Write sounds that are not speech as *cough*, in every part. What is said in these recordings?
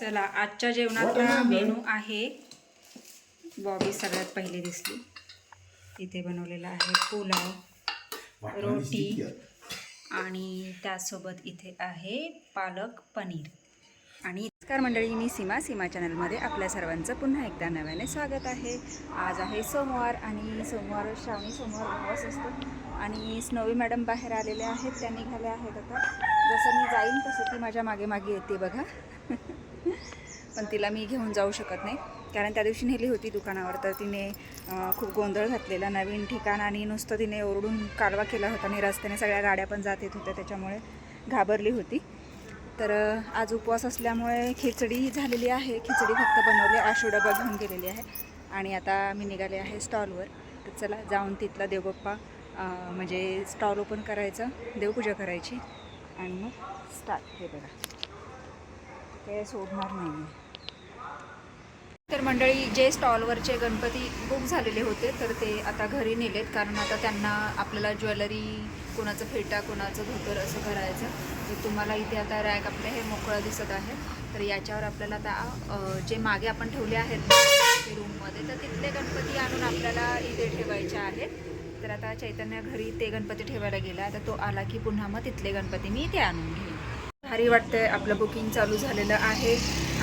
चला आजच्या जेवणातला मेनू आहे. बॉबी सगळ्यात पहिली दिसली. इथे बनवलेला आहे पुलाव रोटी आणि त्यासोबत इथे आहे पालक पनीर. आणि नमस्कार मंडळी मी सीमा. सीमा चॅनलमध्ये आपल्या सर्वांचं पुन्हा एकदा नव्याने स्वागत आहे. आज आहे सोमवार आणि सोमवार श्रावणी सोमवार उपवास असतो. आणि स्नोवी मॅडम बाहेर आलेले आहेत त्या निघाल्या आहेत आता. जसं मी जाईन तसं ती माझ्या मागे मागे येते बघा. पण तिला मी घेऊन जाऊ शकत नाही. कारण त्या दिवशी नेली होती दुकानावर तर तिने खूप गोंधळ घातलेला नवीन ठिकाण आणि नुसतं तिने ओरडून कालवा केला होता आणि रस्त्याने सगळ्या गाड्या पण जात येत होत्या त्याच्यामुळे घाबरली होती. तर आज उपवास असल्यामुळे खिचडी झालेली आहे. खिचडी फक्त बनवली आशू डबा घेऊन गेलेली आहे. आणि आता मी निघाले आहे स्टॉलवर. तर चला जाऊन तिथला देवबाप्पा म्हणजे स्टॉल ओपन करायचं देवपूजा करायची. आणि मग स्टार्ट हे बघा. ते सोडणार नाही आहे तर मंडळी जे स्टॉलवरचे गणपती बुक झालेले होते तर ते आता घरी नेलेत. कारण आता त्यांना आपल्याला ज्वेलरी कोणाचं फेटा कोणाचं धोतर असं करायचं. तर तुम्हाला इथे आता रॅक आपलं हे मोकळं दिसत आहे. तर याच्यावर आपल्याला आता जे मागे आपण ठेवले आहेत ते रूममध्ये तर तिथले गणपती आणून आपल्याला इथे ठेवायचे आहेत. तर आता चैतन्य घरी ते गणपती ठेवायला गेला. आता तो आला की पुन्हा मग तिथले गणपती मी इथे आणून घेईन. भारी वाटतंय. आपलं बुकिंग चालू झालेलं आहे.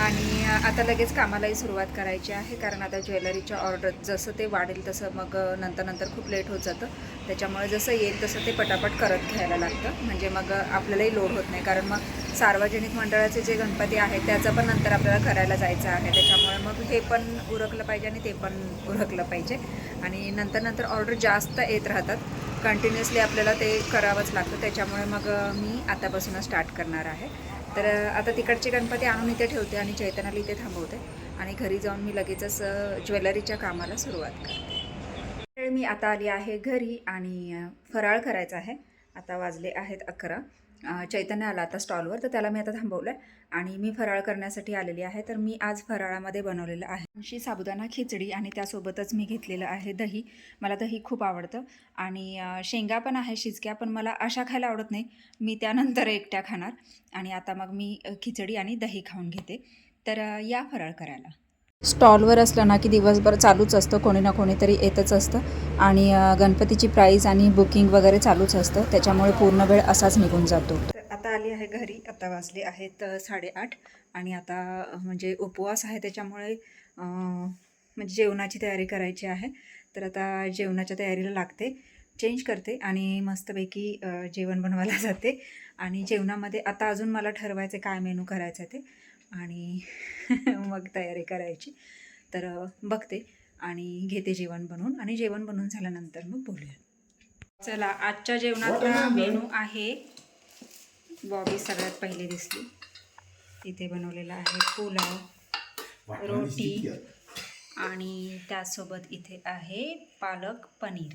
आणि आता लगेच कामालाही सुरुवात करायची आहे. कारण आता ज्वेलरीच्या ऑर्डर जसं ते वाढेल तसं मग नंतर नंतर खूप लेट होत जातं. त्याच्यामुळे जसं येईल तसं ते पटापट करत घ्यायला लागतं. म्हणजे मग आपल्यालाही लोड होत नाही. कारण मग सार्वजनिक मंडळाचे जे गणपती आहेत त्याचं पण नंतर आपल्याला करायला जायचं आहे. त्याच्यामुळे मग हे पण उरकलं पाहिजे आणि ते पण उरकलं पाहिजे. आणि नंतर नंतर ऑर्डर जास्त येत राहतात. कंटिन्युअसली आपल्याला ते करावंच लागतं. त्याच्यामुळे मग मी आतापासूनच स्टार्ट करणार आहे. तर आता तिकडचे गणपती आणून इथे ठेवते आणि चैतन्याला इथे थांबवते. आणि घरी जाऊन मी लगेचच ज्वेलरीच्या कामाला सुरुवात करते. तर मी आता आली आहे घरी आणि फराळ करायचा आहे. आता वाजले आहेत अकरा. चैतन्य आला आता स्टॉलवर तर त्याला मी आता थांबवलं आहे आणि मी फराळ करण्यासाठी आलेली आहे तर मी आज फराळामध्ये बनवलेलं आहे. अशी साबुदाणा खिचडी आणि त्यासोबतच मी घेतलेलं आहे दही. मला दही खूप आवडतं. आणि शेंगा पण आहे शिजक्या पण मला अशा खायला आवडत नाही. मी त्यानंतर एकट्या खाणार. आणि आता मग मी खिचडी आणि दही खाऊन घेते. तर या फराळ करायला. स्टॉलवर असलं ना की दिवसभर चालूच असतं कोणी ना कोणीतरी येतच असतं. आणि गणपतीची प्राईज आणि बुकिंग वगैरे चालूच असतं. त्याच्यामुळे पूर्ण वेळ असाच निघून जातो. आता आली आहे घरी. आता वाजले आहेत साडेआठ. आणि आता म्हणजे उपवास आहे त्याच्यामुळे म्हणजे जेवणाची तयारी करायची आहे. तर आता जेवणाच्या तयारीला लागते. चेंज करते आणि मस्तपैकी जेवण बनवायला जाते. आणि जेवणामध्ये आता अजून मला ठरवायचं काय मेनू करायचं आहे ते. आणि *laughs* मग तयारी करायची. तर बघते आणि घेते जेवण बनवून आणि जेवण बनवून झाल्यानंतर मग बोलूया. चला आजच्या जेवणातला मेनू आहे बॉबी सगळ्यात पहिली दिसली. इथे बनवलेला आहे पुलाव रोटी आणि त्यासोबत इथे आहे पालक पनीर.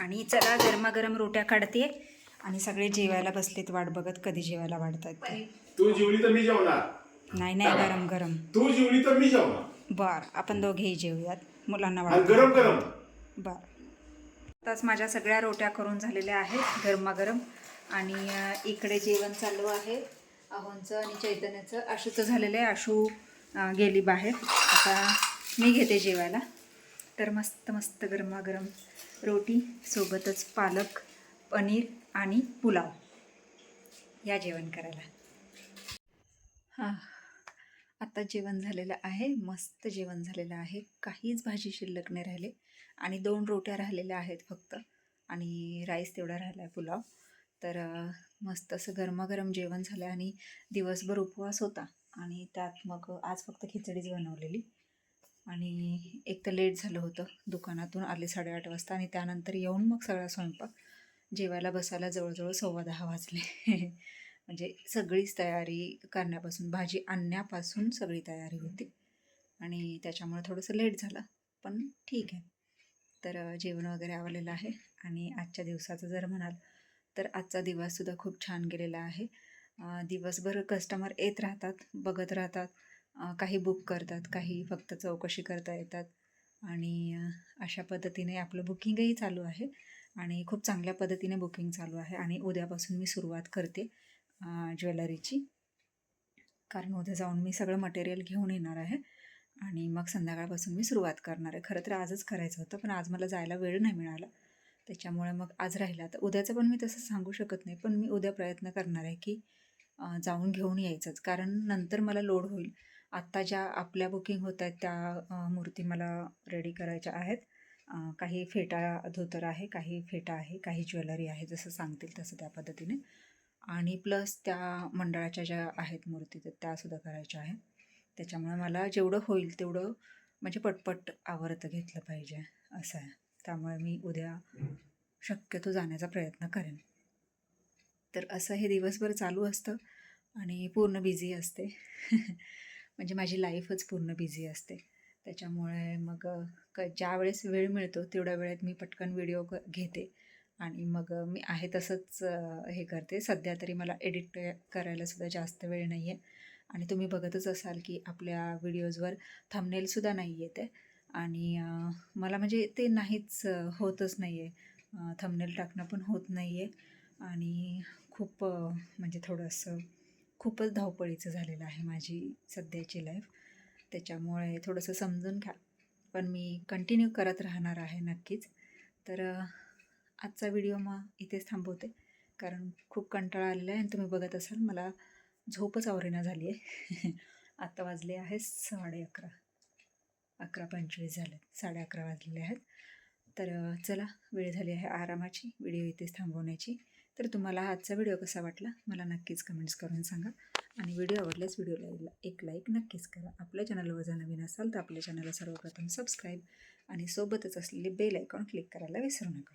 आणि चला गरमागरम रोट्या काढते आणि सगळे जेवायला बसलेत. वाट बघत कधी जेवायला वाढतात ते. तू जेवली तर मी जेवणार. नाही नाही गरम गरम. तू जेवली तर मी जेवणार. बर आपण दोघेही जेवूयात. मुलांना वाढत गरम गरम. बर. आताच माझ्या सगळ्या रोट्या करून झालेल्या आहेत गरमागरम. आणि इकडे जेवण चालू आहे. अहोंचं आणि चैतन्याचं. आशूचं झालेलं आहे. आशू गेली बाहेर. आता मी घेते जेवायला. तर मस्त मस्त गरमागरम रोटी सोबतच पालक पनीर आणि पुलाव. या जेवण करायला. हां. आता जेवण झालेलं आहे मस्त जेवण झालेलं आहे. काहीच भाजी शिल्लक नाही राहिले. आणि दोन रोट्या राहिलेल्या आहेत फक्त. आणि राईस तेवढा राहिला आहे पुलाव. तर मस्त असं गरमागरम जेवण झालं आणि दिवसभर उपवास होता. आणि त्यात मग आज फक्त खिचडीच बनवलेली. आणि एक तर लेट झालं होतं. दुकानातून आले साडेआठ वाजता आणि त्यानंतर येऊन मग सगळा स्वयंपाक. जेवायला बसायला जवळजवळ सव्वा दहा वाजले. *laughs* म्हणजे सगळीच तयारी करण्यापासून भाजी आणण्यापासून सगळी तयारी होती. आणि त्याच्यामुळे थोडंसं लेट झालं पण ठीक आहे. तर जेवण वगैरे आवडलेलं आहे. आणि आजच्या दिवसाचं जर म्हणाल तर आजचा दिवससुद्धा खूप छान गेलेला आहे. दिवसभर कस्टमर येत राहतात बघत राहतात काही बुक करतात काही फक्त चौकशी करता येतात. आणि अशा पद्धतीने आपलं बुकिंगही चालू आहे. आणि खूप चांगल्या पद्धतीने बुकिंग चालू आहे. आणि उद्यापासून मी सुरुवात करते. ज्वेलरीची. कारण उद्या जाऊन मी सगळं मटेरियल घेऊन येणार आहे. आणि मग संध्याकाळपासून मी सुरुवात करणार आहे. खरं तर आजच करायचं होतं पण आज मला जायला वेळ नाही मिळाला. त्याच्यामुळे मग आज राहिला. तर उद्याचं पण मी तसं सांगू शकत नाही पण मी उद्या प्रयत्न करणार आहे की जाऊन घेऊन यायचंच. कारण नंतर मला लोड होईल. आत्ता ज्या आपल्या बुकिंग होत आहेत त्या मूर्ती मला रेडी करायच्या आहेत. काही फेटा धोतर आहे काही फेटा आहे काही ज्वेलरी आहे जसं सांगतील तसं त्या पद्धतीने. आणि प्लस त्या मंडळाच्या ज्या आहेत मूर्ती तर त्यासुद्धा करायच्या आहेत. त्याच्यामुळे मला जेवढं होईल तेवढं म्हणजे पटपट आवरतं घेतलं पाहिजे असं आहे. त्यामुळे मी उद्या शक्यतो जाण्याचा प्रयत्न करेन. तर असं हे दिवसभर चालू असतं आणि पूर्ण बिझी असते. *laughs* म्हणजे माझी लाईफच पूर्ण बिझी असते. त्याच्यामुळे मग क ज्या वेळेस वेळ मिळतो तेवढ्या वेळेत मी पटकन व्हिडिओ क घेते. आणि मग मी आहे तसंच हे करते. सध्या तरी मला एडिट करायला सुद्धा जास्त वेळ नाही आहे आणि तुम्ही बघतच असाल की आपल्या व्हिडिओजवर थंबनेलसुद्धा नाही येत. आहे आणि मला म्हणजे ते नाहीच होतच नाही आहे थंबनेल टाकणं पण होत नाही आहे आणि खूप म्हणजे थोडंसं खूपच धावपळीचं झालेलं आहे माझी सध्याची लाईफ त्याच्यामुळे थोडंसं समजून घ्या. पण मी कंटिन्यू करत राहणार आहे नक्कीच. तर आजचा व्हिडिओ मग इथेच थांबवते. कारण खूप कंटाळा आलेला आहे आणि तुम्ही बघत असाल मला झोपच आवरेना झाली आहे. *laughs* आत्ता वाजले आहे साडे अकरा. अकरा पंचवीस झाले. साडे अकरा वाजलेले आहेत. तर चला वेळ झाली आहे आरामाची. व्हिडिओ इथेच थांबवण्याची. तर तुम्हाला आजचा व्हिडिओ कसा वाटला? मला नक्कीच कमेंट्स करून सांगा. आणि व्हिडिओ आवडल्यास व्हिडिओला एक लाईक नक्कीच करा. आपल्या चॅनलवर जर नवीन असाल तर आपल्या चॅनलला सर्वप्रथम सबस्क्राईब आणि सोबतच असलेले बेल आयकॉन क्लिक करायला विसरू नका.